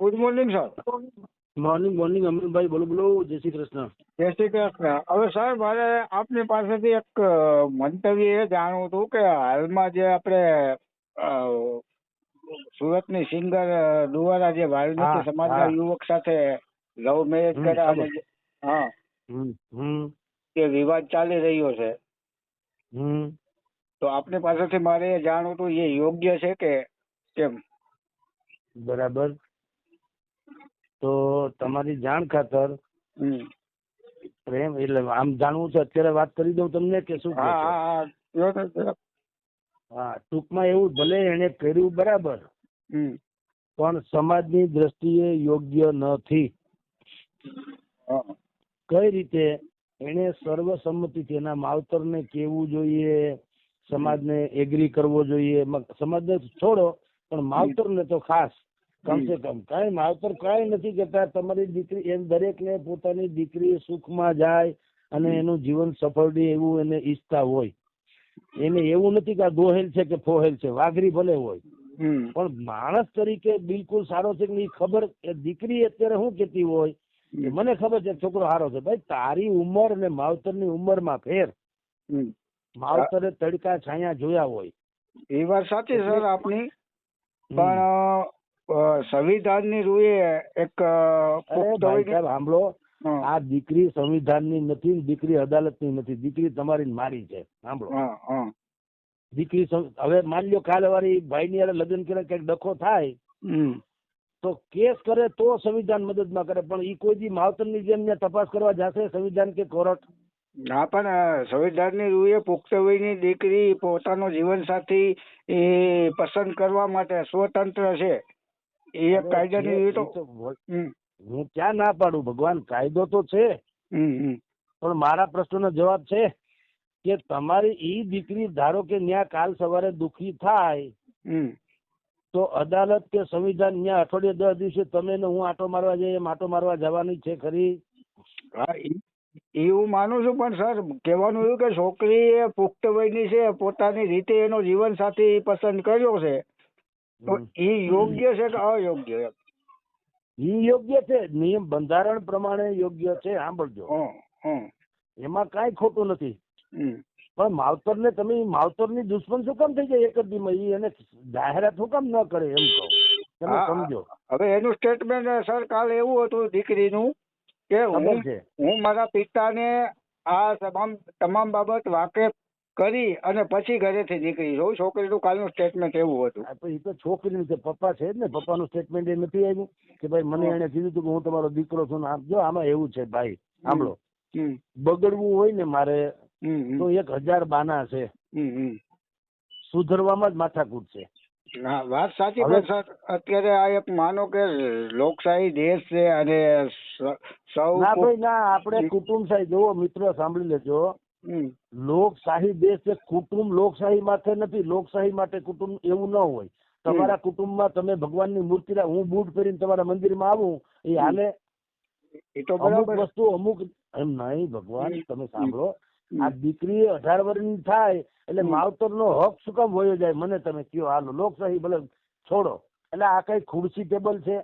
Good morning sir morning morning Aminbhai બોલો બોલો જય શ્રી કૃષ્ણ. જય શ્રી કૃષ્ણ. હવે સર મારે આપની પાસેથી એક મંતવ્ય એ જાણવું હતું કે હાલમાં જે આપણે સુરતની સિંગર દુવારા જે વાલ્મીકી સમાજના યુવક સાથે લવ મેરેજ કર્યા અને હા. તે વિવાદ ચાલી રહ્યો છે. તો આપની પાસેથી મારે એ જાણવું હતું એ યોગ્ય છે કે કેમ? બરાબર. તો તમારી જાણ ખાતર પ્રેમ એટલે આમ જાણવું છે અત્યારે વાત કરી દઉં તમને કે શું હા ટૂંકમાં એવું ભલે એને કર્યું બરાબર પણ સમાજની દ્રષ્ટિએ યોગ્ય નથી. કઈ રીતે? એને સર્વસંમતિથી એના માવતરને કેવું જોઈએ સમાજને એગ્રી કરવો જોઈએ. સમાજને છોડો પણ માવતરને તો ખાસ. કમસે કમ. કઈ માવતર કઈ નથી કહેતા. તમારી દીકરી એમ દરેકને પોતાની દીકરી સુખમાં જાય અને એનું જીવન સફળ રહે એવું એને ઈચ્છતા હોય. એને એવું નથી કે આ દોહેલ છે કે ફોહેલ છે. વાઘરી ભલે હોય. પણ માણસ તરીકે બિલકુલ સારો છે કે ખબર દીકરી અત્યારે શું કેતી હોય? મને ખબર છે છોકરો સારો છે. ભાઈ તારી ઉંમર અને માવતરની ઉંમરમાં ફેર. માવતરે તડકા છાયા જોયા હોય. એ વાત સાચી સર આપની. પણ સંવિધાનની રૂએ એક સાંભળો. આ દીકરી સંવિધાનની નથી દીકરી અદાલતની નથી. દીકરી તમારી મારી છે. સાંભળો. દીકરી હવે માની લ્યો કાલે વાળી ભાઈની હારે લગ્ન કરે કંઈક ડખો થાય તો કેસ કરે તો સંવિધાન મદદમાં કરે પણ ઈ કોઈ દી માવતરની જેમ તપાસ કરવા જશે સંવિધાન કે કોર્ટ? ના પણ સંવિધાનની રૂએ પુખ્ત વયની દીકરી પોતાનો જીવનસાથી એ પસંદ કરવા માટે સ્વતંત્ર છે. એ કાયદાની તો હું ક્યાં ના પાડું? ભગવાન કાયદો તો છે. પણ મારા પ્રશ્નનો જવાબ છે કે તમારી ઈ દીકરી ધારો કે ન્યા કાલ સવારે દુખી થાય તો અદાલત કે સંવિધાન ન્યા અઠવાડિયે દસ દિવસે તમે ને હું આટો મારવા જઈએ માટો મારવા જવાની છે ખરી? હા ઈ માનું છું પણ સર કહેવાનું એવું કે છોકરી એ પુખ્ત વયની છે પોતાની રીતે એનો જીવન સાથી પસંદ કર્યો છે. તો એ યોગ્ય છે કે અયોગ્ય? યોગ્ય છે. નિયમ બંધારણ પ્રમાણે યોગ્ય છે સાંભળજો. એમાં કાંઈ ખોટું નથી. પણ માવતર ને તમે માવતરની દુશ્મન શું કામ થઈ જાય એક જ દીમાં? એને જાહેરાત શું કામ ન કરે એમ કહું? તમે સમજો. હવે એનું સ્ટેટમેન્ટ સર કાલ એવું હતું દીકરીનું કે હું મારા પિતાને આ તમામ તમામ બાબત વાકેફ કરી અને પછી ઘરેથી નીકળી જવું છોકરીનું કાલનું સ્ટેટમેન્ટ એવું હતું. એ તો છોકરીનું છે પપ્પા છે જ ને. પપ્પાનું સ્ટેટમેન્ટ એ નથી આવ્યું કે ભાઈ મને એને કીધું હતું કે હું તમારો દીકરો છું આમ. જો આમાં એવું છે ભાઈ સાંભળો. બગડવું હોય ને મારે તો એક હજાર બાના છે. સુધરવામાં જ માથાકૂટ છે. વાત સાચી પણ સર અત્યારે આ એક માનો કે લોકશાહી દેશ છે અને સ- ના ભાઈ ના આપણે કુટુંબ સાહેબ જુઓ મિત્રો સાંભળી લેજો. લોકશાહી દેશ છે કુટુંબ લોકશાહી માટે નથી લોકશાહી માટે કુટુંબ એવું ન હોય. તમારા કુટુંબમાં તમે ભગવાનની મૂર્તિ હું બૂટ પહેરીને તમારા મંદિરમાં આવું એ હાલે એ તો અમુક બરાબર વસ્તુ અમુક એમ નહીં ભગવાન તમે સાંભળો. આ દીકરી અઢાર વર્ષની થાય એટલે. માવતરનો હક શું કામ વયો જાય? મને તમે કયો હાલો લોકશાહી ભલે છોડો. એટલે આ કઈ ખુરશી ટેબલ છે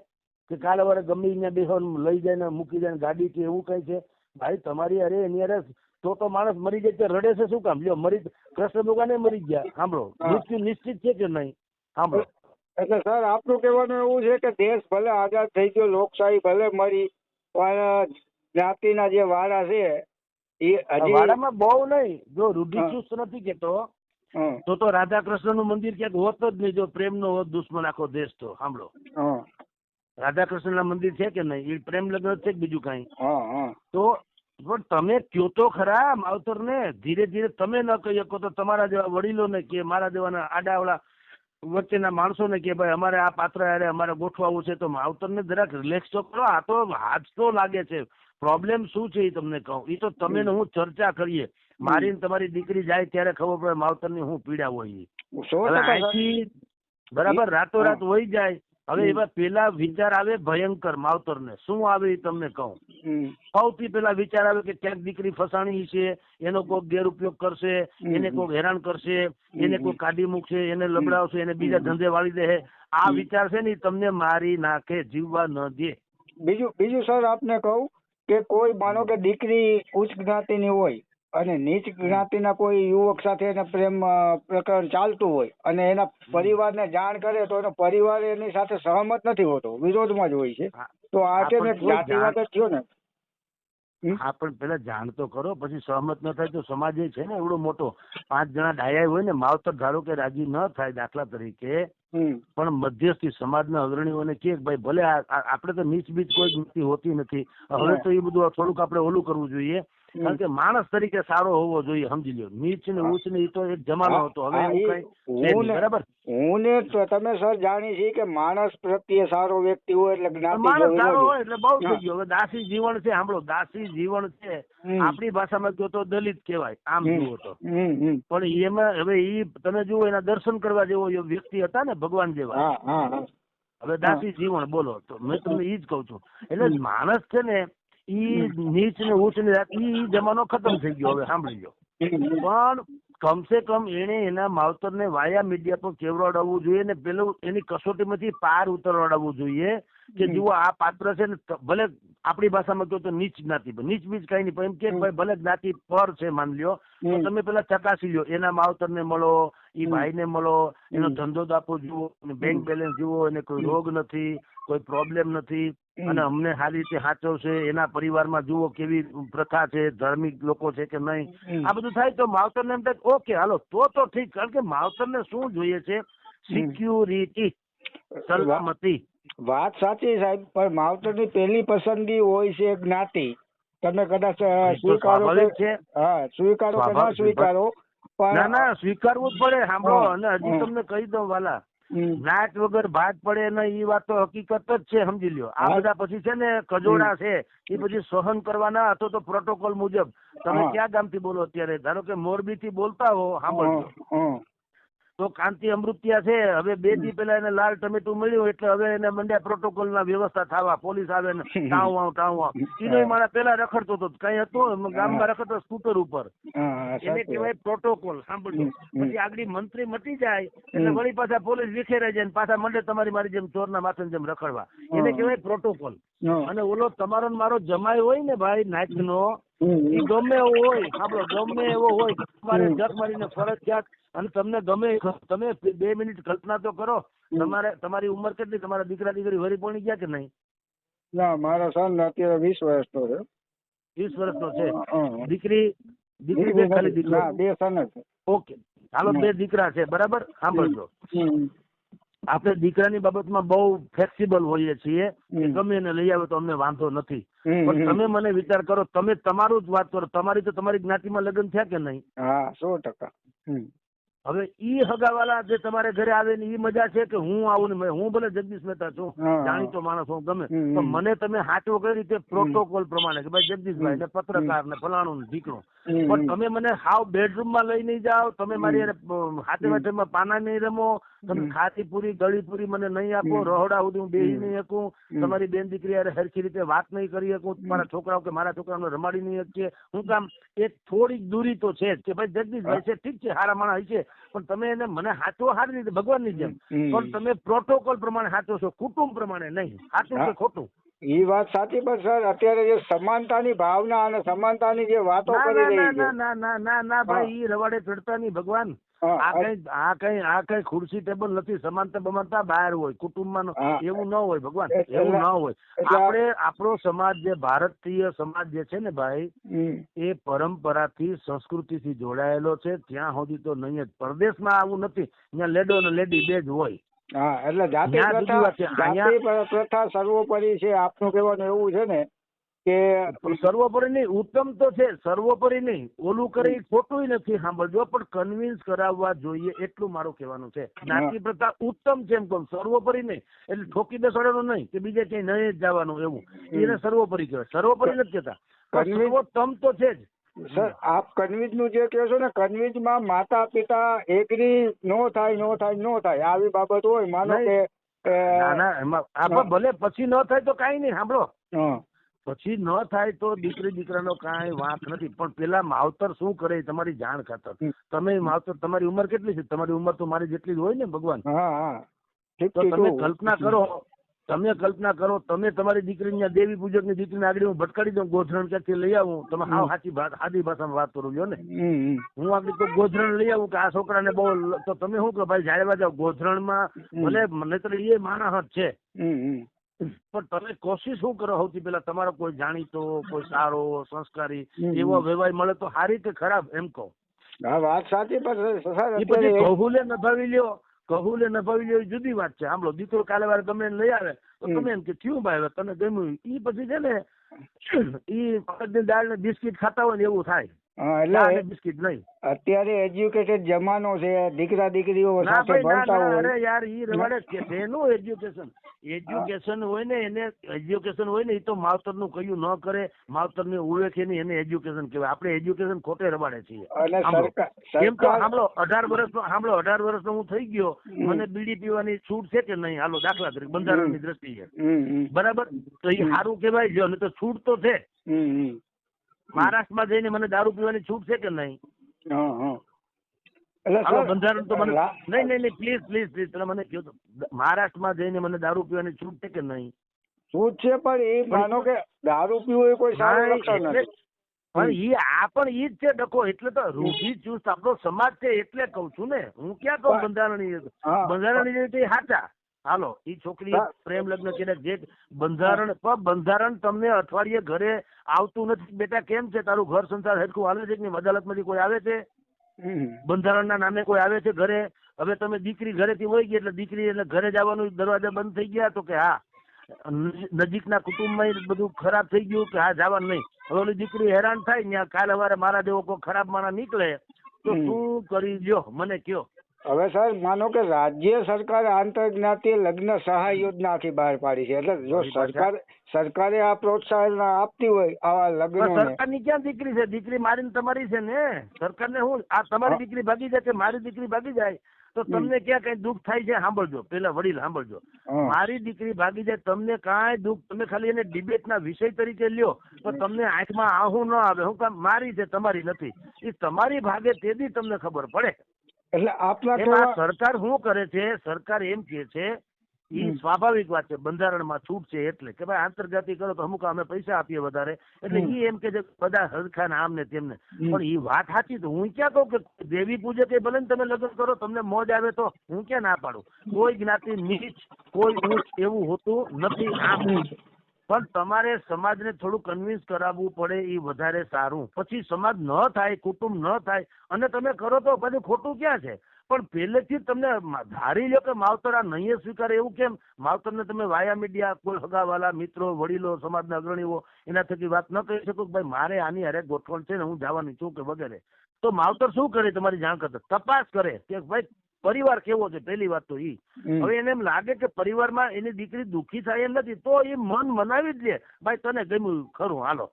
કે કાલે વારે ગમે ત્યાં બેસવાનું લઈ જાય ને મૂકી જાય ગાડી કે એવું કઈ છે? ભાઈ તમારી અરે એની અરે તો તો માણસ મરી જાય તે રડે છે શું કામ? લ્યો મરી કૃષ્ણ ભગવાન મરી ગયા. સાંભળો. મૃત્યુ નિશ્ચિત છે કે નહીં? સાંભળો. એટલે સર આપનું કહેવાનું એવું છે કે દેશ ભલે આઝાદ થઈ ગયો લોકશાહી ભલે મરી પણ જ્ઞાતિના જે વાળા છે એ હજી વાડામાં બહુ નહીં. જો રૂઢિચુસ્ત નથી કેતો તો તો રાધા કૃષ્ણનું મંદિર ક્યાંક હોત જ નહીં જો પ્રેમ નો હોત દુશ્મન આખો દેશ તો. સાંભળો. રાધા કૃષ્ણ ના મંદિર છે કે નહીં? એ પ્રેમ લગ્ન છે કે બીજું કઈ. તો પણ તમે કયો તો ખરા માવતર ને ધીરે ધીરે તમે ન કહી શકો તો તમારા જેવા વડીલો ને કે મારા જેવાના આડાવડા વચ્ચેના માણસો ને કે ભાઈ અમારે આ પાત્ર અરે અમારે ગોઠવાવું છે તો માવતર ને જરાક રિલેક્સ તો કરો. આ તો હાથ તો લાગે છે. પ્રોબ્લેમ શું છે એ તમને કહું. એ તો તમે ને હું ચર્ચા કરીએ. મારી ને તમારી દીકરી જાય ત્યારે ખબર પડે માવતરની હું પીડા હોય. બરાબર રાતો રાત ટકા બરાબર રાતોરાત વહી જાય. હવે એવા પેલા વિચાર આવે ભયંકર માવતરને. શું આવે એ તમને કહું. સૌથી પેલા વિચાર આવે કે ક્યાંક દીકરી ફસાણી છે એનો કોઈ ગેરઉપયોગ કરશે એને કોઈ હેરાન કરશે એને કોઈ કાઢી મૂકશે એને લબડાવશે એને બીજા ધંધે વાળી દે. આ વિચાર છે ને તમને મારી નાખે જીવવા ન દે. બીજું બીજું સર આપને કહું કે કોઈ માનો કે દીકરી ઉચ્ચ જ્ઞાતિની હોય અને નીચ જ્ઞાતિના કોઈ યુવક સાથે એને પ્રેમ પ્રકરણ ચાલતું હોય અને એના પરિવારને જાણ કરે તો એનો પરિવાર એની સાથે સહમત નથી હોતો વિરોધમાં જ હોય છે. તો આ જાતિવાદ જ થયો ને? હા પણ પેલા જાણ તો કરો પછી સહમત ન થાય તો સમાજ એ છે ને એવડો મોટો. પાંચ જણા ડાયા હોય ને માવતર ધારો કે રાજી ન થાય દાખલા તરીકે પણ મધ્યસ્થી સમાજના અગ્રણીઓને કે ભાઈ ભલે આપણે તો નીચ બીચ કોઈ નથી હોતી નથી. હવે તો એ બધું થોડુંક આપણે ઓલું કરવું જોઈએ. કારણ કે માણસ તરીકે સારો હોવો જોઈએ સમજી લ્યો. નીચ ને ઉચ્ચ ને એ તો એક જમાનો હતો. હવે એ બરાબર? હું ને તમે સર જાણી છીએ કે માણસ પ્રત્યે સારો વ્યક્તિ હોય એટલે માણસ સારો હોય એટલે બહુ થઈ ગયો. હવે દાસી જીવન છે સાંભળો. દાસી જીવન છે આપણી ભાષામાં કહો તો દલિત કહેવાય આમ. જુઓ તો. પણ એમાં હવે ઈ તમે જુઓ એના દર્શન કરવા જેવો એ વ્યક્તિ હતા ને ભગવાન જેવા. હવે દાસી જીવન બોલો. તો મેં તમને એ જ કહું છું. એટલે માણસ છે ને ઈ નીચ ને ઉચ્ચ ને ઈ જમાનો ખતમ થઈ ગયો હવે સાંભળી લો પણ કમસે કમ એને એના માવતરને વાયા મીડિયા પર કેવડાવવું જોઈએ ને પેલું એની કસોટીમાંથી પાર ઉતરવાડવું જોઈએ કે જુઓ આ પાત્ર છે ને ભલે આપણી ભાષામાં કહો તો નીચ જ્ઞાતિ પર. નીચ બીચ કઈ નહીં પણ એમ કે ભાઈ ભલે જ્ઞાતિ પર છે માન લ્યો તો તમે પેલા ચકાસી લ્યો એના માવતરને મળો એ ભાઈ ભાઈને મળો એનો ધંધો દાપો જુઓ બેંક બેલેન્સ જુઓ એને કોઈ રોગ નથી કોઈ પ્રોબ્લેમ નથી. અને અમને સારી રીતે સાચવશે એના પરિવારમાં જુઓ કેવી પ્રથા છે ધાર્મિક લોકો છે કે નહીં. આ બધું થાય તો માવતરને એમ થાય ઓકે હાલો તો તો ઠીક. કારણ કે માવતરને શું જોઈએ છે? સિક્યુરિટી સલામતી. વાત સાચી સાહેબ પણ માવતરની પહેલી પસંદગી હોય છે જ્ઞાતિ. તમે કદાચ સ્વીકારો છે. હા સ્વીકારો કે ના સ્વીકારો ના પણ ના સ્વીકારવું જ પડે સાંભળો અને હજી તમને કહી દઉં વાલા. નાક વગર ભાત પડે ને એ વાત તો હકીકત જ છે સમજી લ્યો. આ બધા પછી છે ને કજોડા છે એ પછી સહન કરવાના હતો તો પ્રોટોકોલ મુજબ. તમે. ક્યાં ગામથી બોલો અત્યારે? ધારો કે મોરબી થી બોલતા હો સાંભળજો. તો કાંતિ અમૃત્યા છે. હવે બે દી પેલા એને લાલ ટમેટું મળ્યું એટલે હવે એને મંડ્યા પ્રોટોકોલ ના વ્યવસ્થા થવા. પોલીસ આવે ને ટાઉં આવ ટાઉં આવ ઈનો મારા પેલા રખડતો હતો કઈ હતું? ગામમાં રખડતો સ્કૂટર ઉપર. એને કહેવાય પ્રોટોકોલ સાંભળજો. પછી આગળ મંત્રી મટી જાય એટલે વળી પાછા પોલીસ વિખેરાઈ જાય પાછા મંડે તમારી મારી જેમ ચોરના માથે જેમ રખડવા. એને. કહેવાય પ્રોટોકોલ. અને ઓલો તમારો ને મારો જમાય હોય ને ભાઈ નાચનો હમ. ગમે એવો હોય સાંભળો ગમે એવો હોય તમારે હમ. મારીને ફરજિયાત અને તમને ગમે તમે બે મિનિટ કલ્પના તો કરો તમારે તમારી ઉંમર કેટલી તમારા દીકરા દીકરી વરી પણી ગયા કે નહીં? ના મારા સન અત્યારે વીસ વર્ષનો છે. વીસ વર્ષનો છે. દીકરી દીકરી બે ખાલી દીકરા. બે સન છે. ઓકે. હાલો બે દીકરા છે બરાબર? સાંભળજો. આપણે દીકરાની બાબતમાં બહુ ફ્લેક્સિબલ હોઈએ છીએ કે ગમે એને લઈ આવે તો અમને વાંધો નથી. પણ તમે મને વિચાર કરો તમે તમારું જ વાત કરો તમારી તો તમારી જ્ઞાતિમાં લગ્ન થયા કે નહીં? હા સો ટકા. હવે ઈ હગાવાલા જે તમારે ઘરે આવે ને ઈ મજા છે કે હું આવું ને હું ભલે જગદીશ મહેતા છું જાણીતો માણસ હું ગમે પણ મને તમે હાચવો કઈ રીતે? પ્રોટોકોલ પ્રમાણે કે ભાઈ જગદીશભાઈ ને પત્રકાર ને ફલાણું ને ઢીકણું પણ તમે મને હાવ બેડરૂમમાં લઈ નહીં જાઓ તમે મારી હાથે હમ. પાના નહીં રમો તમે ખાતી પૂરી ગળી પૂરી મને નહીં આપો. રહોડા સુધી હું બેહી નહીં શકું તમારી બેન દીકરી હારે હરખી રીતે વાત નહીં કરી શકું મારા છોકરાઓ કે મારા છોકરાઓને રમાડી નહીં શકીએ. હું કામ એક થોડીક દૂરી તો છે જ કે ભાઈ જગદીશભાઈ છે ઠીક છે હારા માણસ છે પણ તમે એને મને હાચો સારી રીતે ભગવાનની જેમ. પણ તમે પ્રોટોકોલ પ્રમાણે હાચો છો કુટુંબ પ્રમાણે નહીં. હાચું. કે ખોટું? એ વાત સાચી પણ સર અત્યારે જે સમાનતાની ભાવના અને સમાનતાની જે વાતો કરી રહી છે. ના ના ના ના ભાઈ ઈ રવાડે ચડતા નહીં ભગવાન. આ કઈ આ કઈ આ કઈ ખુરશી ટેબલ નથી સમાનતા બમાનતા બહાર હોય કુટુંબમાં એવું ન હોય ભગવાન એવું ન હોય. આપણે આપણો સમાજ જે ભારતીય સમાજ જે છે ને ભાઈ. એ પરંપરાથી સંસ્કૃતિથી જોડાયેલો છે. ત્યાં સુધી તો નહીં જ. પરદેશમાં આવું નથી. ત્યાં લેડો અને લેડી બે જ હોય. હા એટલે જાતિ પ્રથા સર્વોપરી છે. આપનું કહેવાનું એવું છે ને કે સર્વોપરી નહીં ઉત્તમ તો છે સર્વોપરી નહીં. ઓલું કરી ખોટું નથી સાંભળજો પણ કન્વિન્સ કરાવવા જોઈએ એટલું મારું કહેવાનું છે. જ્ઞાતિ પ્રથા ઉત્તમ છે એમ કહું. સર્વોપરી નહીં એટલે ઠોકી બેસાડવાનું નહીં કે બીજે ક્યાંય નહીં જ જવાનું એવું. એને સર્વોપરી કહેવાય. સર્વોપરી નથી કહેતા. સર્વોત્તમ તો છે જ. સર આપ કન્વિજનું જે કહો છો ને કન્વિજમાં માતા પિતા એગ્રી નો થાય નો થાય નો થાય. આવી બાબત હોય માનો કે ના ના ભલે પછી ન થાય તો કઈ નહીં સાંભળો. પછી ન થાય તો દીકરી દીકરાનો કાંઈ વાંક નથી. પણ પેલા માવતર શું કરે તમારી જાણ ખાતર. તમે માવતર તમારી ઉંમર કેટલી છે? તમારી ઉંમર તો મારી જેટલી જ હોય ને ભગવાન. તો તમે કલ્પના કરો તમે કલ્પના કરો તમે તમારી દીકરીને દેવી પૂજકની દીકરીને આગળ હું ભટકાડી દઉં ગોધરણ ક્યાંકથી લઈ આવું? તમે હા સાચી સાદી ભાષામાં વાત કરું છો ને. હું આગળ તો ગોધરણ લઈ આવું કે આ છોકરાને બહુ તો તમે શું કહો ભાઈ જાડવા જાવ ગોધરણમાં ભલે મને તો એ માણસ જ છે. પણ તમે કોશિશ શું કરો સૌથી પેલા તમારો કોઈ જાણીતો કોઈ સારો સંસ્કારી એવો વ્યવહાર મળે તો સારી કે ખરાબ એમ કહો. હા વાત સાચી પણ કહુલે નભાવી લ્યો કહુલે નભાવી લ્યો જુદી વાત છે. આમલો દીકરો કાલે વાર ગમે એને લઈ આવે તો તમે એમ કે થયું ભાઈ તને ગમ્યું? ઈ પછી છે ને ઈ દાળ ને બિસ્કિટ ખાતા હોય ને એવું થાય. એટલે બિસ્કિટ નહીં અત્યારે એજ્યુકેટેડ જમાનો છે દીકરા દીકરીઓ સાથે ભણતા હોય. અરે યાર ઈ રવાડે કે તેનું એજ્યુકેશન એજ્યુકેશન હોય ને એને એજ્યુકેશન હોય ને એ તો માવતરનું કયું ન કરે માવતર ને ઉળેખે એને એજ્યુકેશન કહેવાય. આપણે એજ્યુકેશન ખોટે રવાડે છીએ. અને સરકાર એમ તો સાંભળો અઢાર વર્ષનો સાંભળો અઢાર વર્ષનો હું થઈ ગયો મને બીડી પીવાની છૂટ છે કે નહીં? હાલો દાખલા તરીકે બંધારણની દ્રષ્ટિએ. બરાબર? તો એ સારું કહેવાય જો ને તો છૂટ તો છે. મહારાષ્ટ્રમાં જઈને મને દારૂ પીવાની છૂટ છે કે નહીં? બંધારણ તો મને નહીં નહીં નહીં પ્લીઝ પ્લીઝ પ્લીઝ તમે મને કહો તો મહારાષ્ટ્રમાં જઈને મને દારૂ પીવાની છૂટ છે કે નહીં? છૂટ છે પણ એ માનો કે દારૂ પીવો એ કોઈ સારું લક્ષણ નથી. પણ ઈ આ પણ ઈ જ છે ડકો એટલે તો રૂઢી ચુસ્ત આપણો સમાજ છે એટલે કહું છું ને. હું ક્યાં પણ- બંધારણીય. બંધારણીય ઈ હાચા? હાલો એ છોકરી પ્રેમ લગ્ન કર્યા જે બંધારણ પણ બંધારણ તમને અઠવાડિયે ઘરે આવતું નથી. બેટા કેમ છે? તારું ઘર સંસાર હેરખું હાલે છે કે અદાલતમાંથી કોઈ આવે છે? બંધારણના નામે કોઈ આવે છે ઘરે? હવે તમે દીકરી ઘરેથી વહી ગઈ એટલે દીકરી એટલે ઘરે જવાનું દરવાજા બંધ થઈ ગયા તો કે હા નજીકના કુટુંબમાં બધું ખરાબ થઈ ગયું કે હા જવાનું નહીં. હવે ઓલી દીકરી હેરાન થાય ત્યાં કાલે અમારે મારા જેવો કોઈ ખરાબ માણસ નીકળે તો. શું કરી લ્યો? મને કયો. હવે સર માનો કે રાજ્ય સરકાર આંતરજ્ઞાતીય લગ્ન સહાય યોજનાથી બહાર પાડી છે. એટલે જો સરકાર સરકારે આ પ્રોત્સાહન આપતી હોય આવા લગ્ન સરકારની ક્યાં દીકરી છે? દીકરી મારી તમારી છે ને? સરકારને હું આ તમારી દીકરી ભાગી જાય કે મારી દીકરી ભાગી જાય? તો તમને ક્યાં કઈ દુઃખ થાય છે? સાંભળજો. પેલા વડીલ સાંભળજો. મારી દીકરી ભાગી જાય તમને કાંઈ દુઃખ તમે ખાલી એને ડિબેટ ના વિષય તરીકે લ્યો તો તમને આંખમાં આહું ન આવે. હું કામ મારી છે તમારી નથી. એ તમારી ભાગે તેથી તમને ખબર પડે. એટલે આપના એમાં સરકાર શું કરે છે? સરકાર એમ કે છે એ સ્વાભાવિક વાત છે બંધારણમાં છૂટ છે એટલે કે ભાઈ આંતરજાતિ કરો તો અમુક અમે પૈસા આપીએ વધારે. એટલે એ એમ કે છે બધા સરખા ને આમ ને તેમને પણ એ વાત સાચી તો હું ક્યાં કહું કે દેવી પૂજે કે ભલે તમે લગ્ન કરો તમને મોજ આવે તો હું ક્યાં ના પાડું? કોઈ જ્ઞાતિ નીચ કોઈ ઊંચ એવું હોતું નથી. આમ પણ તમારે સમાજને થોડું કન્વિન્સ કરાવવું પડે એ વધારે સારું. પછી સમાજ ન થાય, કુટુંબ ન થાય, અને તમે કરો તો પછી ખોટું ક્યાં છે? પણ પહેલેથી તમને ધારી લો કે માવતર આ નહીં સ્વીકારે એવું કેમ? માવતરને તમે વાયા મીડિયા, કોઈ હગાવાલા, મિત્રો, વડીલો, સમાજના અગ્રણીઓ, એના થકી વાત ન કરી શકો કે ભાઈ મારે આની હારે ગોઠવણ છે ને હું જવાની છું કે વગેરે. તો માવતર શું કરે તમારી જાણ કરતા? તપાસ કરે કે ભાઈ પરિવાર કેવો છે? પહેલી વાત તો ઈ. હવે એને એમ લાગે કે પરિવારમાં એની દીકરી દુઃખી થાય એમ નથી તો એ મન મનાવી જ લે. ભાઈ તને ગમ્યું ખરું હાલો.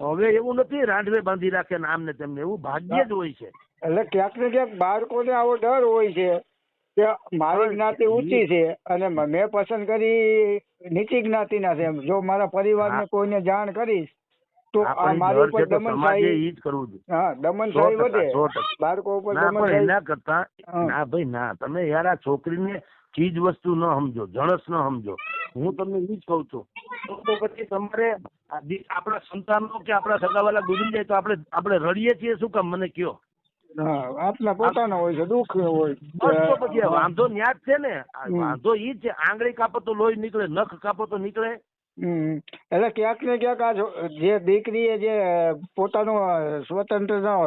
હવે એવું નથી રાંડવે બાંધી રાખે નામ ને તેમને એવું ભાગ્ય જ હોય છે. એટલે ક્યાંક ને ક્યાંક બાળકોને આવો ડર હોય છે કે મારી જ્ઞાતિ ઊંચી છે અને મેં પસંદ કરી નીચી જ્ઞાતિના છે. જો મારા પરિવારને. કોઈને જાણ કરીશ તો મારી ઉપર દમનશાહી ઈ જ કરવું જોઈએ હા દમનશાહી વધે. બાળકો ઉપર દમનશાહી એના કરતા ના ભાઈ ના. તમે યાર આ છોકરીને ચીજ વસ્તુ ન સમજો જણસ ન સમજો. હું તમને ઈ જ કહું છું. તો પછી તમારે આપણા સંતાનો કે આપણા સગાવાલા ગુજરી જાય તો આપણે આપણે રડીએ છીએ શું કામ? મને કયો. આપના પોતાના હોય છે દુઃખ હોય. તો પછી વાંધો ન્યાજ છે ને. વાંધો ઈ જ છે. આંગળી કાપો તો લોહી નીકળે નખ કાપો તો નીકળે. હમ. એટલે ક્યાંક ને ક્યાંક આ જે જે દીકરીએ જે પોતાનો અ, સ્વતંત્રતાનો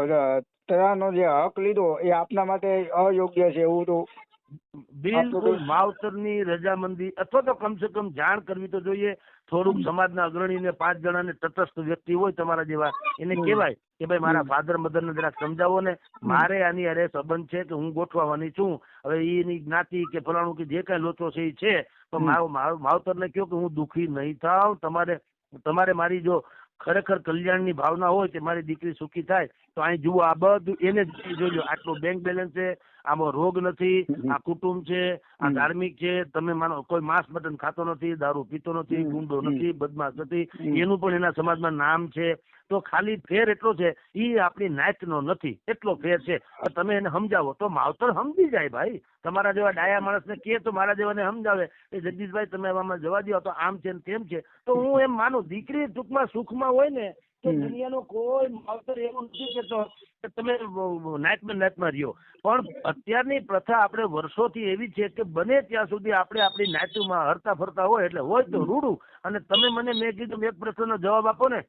જે હક લીધો એ આપના માટે અયોગ્ય છે એવું તો બિલકુલ. માવતરની રજામંદી અથવા તો કમસે કમ જાણ કરવી તો જોઈએ. થોડુંક સમાજના અગ્રણીને પાંચ જણાને તટસ્થ વ્યક્તિ હોય તમારા જેવા એને કહેવાય કે ભાઈ મારા ફાધર મધરને જરાક સમજાવો ને મારે આની અરે સંબંધ છે કે હું ગોઠવવાની છું. હવે એની જ્ઞાતિ કે ફલાણું કે જે કાંઈ લોચો છે એ છે. મારો મારો માવતરને કહ્યું કે હું દુઃખી નહીં થાવ તમારે તમારે મારી જો ખરેખર કલ્યાણની ભાવના હોય કે મારી દીકરી સુખી થાય તો અહીં જુઓ આ બધું એને જ જોજો. આટલું બેંક બેલેન્સ છે આમાં રોગ નથી. આ કુટુંબ છે આ ધાર્મિક છે તમે માનો કોઈ માંસ મટન ખાતો નથી દારૂ પીતો નથી ગુંડો નથી બદમાશ નથી એનું પણ એના સમાજમાં નામ છે. તો ખાલી ફેર એટલો છે એ આપણી નાતનો નથી એટલો ફેર છે. તમે એને સમજાવો તો માવતર સમજી જાય ભાઈ. તમારા જેવા ડાયા માણસને કે તો મારા જેવાને સમજાવે એ જગદીશભાઈ તમે આમાં જવા દો તો આમ છે ને તેમ છે. તો હું એમ માનું દીકરી ટૂંકમાં સુખમાં હોય ને તો. દુનિયાનો કોઈ માવતર એવું નથી કેતો કે તમે નાતમાં નાતમાં રહ્યો. પણ અત્યારની પ્રથા આપણે વર્ષોથી એવી છે કે બને ત્યાં સુધી આપણે આપણી નાતુમાં હરતા ફરતા હોય એટલે હોય તો રૂડું. અને તમે મને મેં કીધું એક પ્રશ્નનો જવાબ આપો ને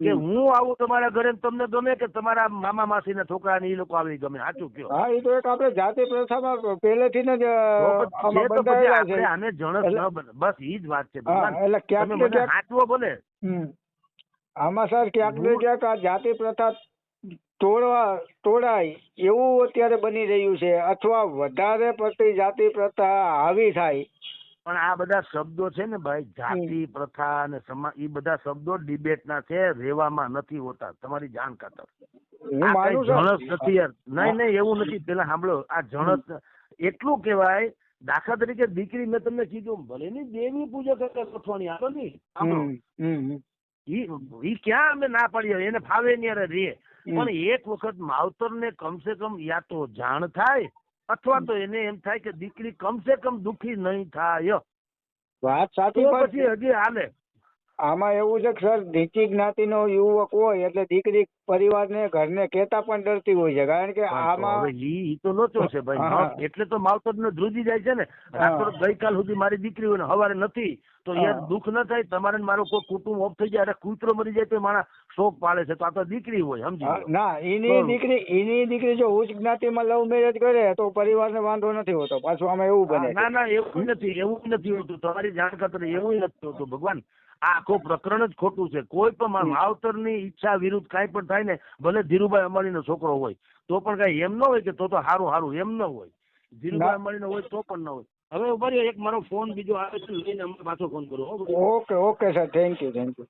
કે હું આવું તમારા ઘરે તમને ગમે કે તમારા મામા માસીના છોકરા ને એ લોકો આવી ગમે? સાચું કયો? હા એ તો એક આપણે જાતિ પ્રથામાં પહેલેથી જ આપણે આને જણસ ન બને. બસ એ જ વાત છે એટલે ક્યાંક ને હાચવો ભલે હમ. આમાં સર ક્યાંક ને ક્યાંક આ જાતિ પ્રથા તોડવા તોડાય એવું અત્યારે બની રહ્યું છે. અથવા વધારે પડતી જાતિ પ્રથા હાવી થાય. પણ આ બધા શબ્દો છે ને ભાઈ જાતિ પ્રથા અને સમાજ એ બધા શબ્દો ડિબેટ ના છે રેવામાં નથી હોતા. તમારી જાણ ખાતર. જણસ નથી યાર. નહીં નહીં એવું નથી. પેલા સાંભળો. આ જણસ એટલું કહેવાય દાખલા તરીકે દીકરી મેં તમને કીધું ભલે ની દેવી પૂજા કરે ગોઠવાની આ બધી ઈ ક્યાં અમે ના પાડીએ એને ફાવે ને રે. પણ એક વખત માવતરને કમસે કમ યા તો જાણ થાય અથવા તો એને એમ થાય કે દીકરી કમસે કમ દુખી નહીં થાય. વાત સાચી પછી હજી હાલે. આમાં એવું છે કે સર નીચી જ્ઞાતિનો યુવક હોય એટલે દીકરી પરિવારને ઘરને કહેતા પણ ડરતી હોય છે. કારણ કે આમાં ઈ તો લોચો છે ભાઈ. એટલે તો માવતર ને ધ્રુજી જાય છે ને. ગઈકાલ સુધી મારી દીકરી હોય ને હવારે નથી. તો યાર દુઃખ ન થાય? તમારે મારો કોઈ કુટુંબ ઓફ થઈ જાય કૂતરો મરી જાય તો માણસ શોક પાડે છે. તો આ તો દીકરી હોય સમજી ના એની દીકરી એની દીકરી જો ઉચ્ચ જ્ઞાતિમાં લવ મેરેજ કરે તો પરિવારને વાંધો નથી હોતો. પાછું આમાં એવું બને ના ના એવું નથી એવું નથી હોતું. તમારી જાણ ખાતર એવું નથી હોતું ભગવાન. આ આખું પ્રકરણ જ ખોટું છે. કોઈ પણ. માવતરની ઈચ્છા વિરુદ્ધ કાંઈ પણ થાય ને ભલે ધીરુભાઈ અંબાણીનો છોકરો હોય તો પણ કાંઈ એમ ન હોય કે તો તો સારું સારું એમ ન હોય. ધીરુભાઈ અંબાણી અંબાણીનો હોય તો પણ ન હોય. હવે ઊભા એક મારો ફોન બીજો આવે છે લઈને અમે પાછો ફોન કરો okay okay sir thank you thank you.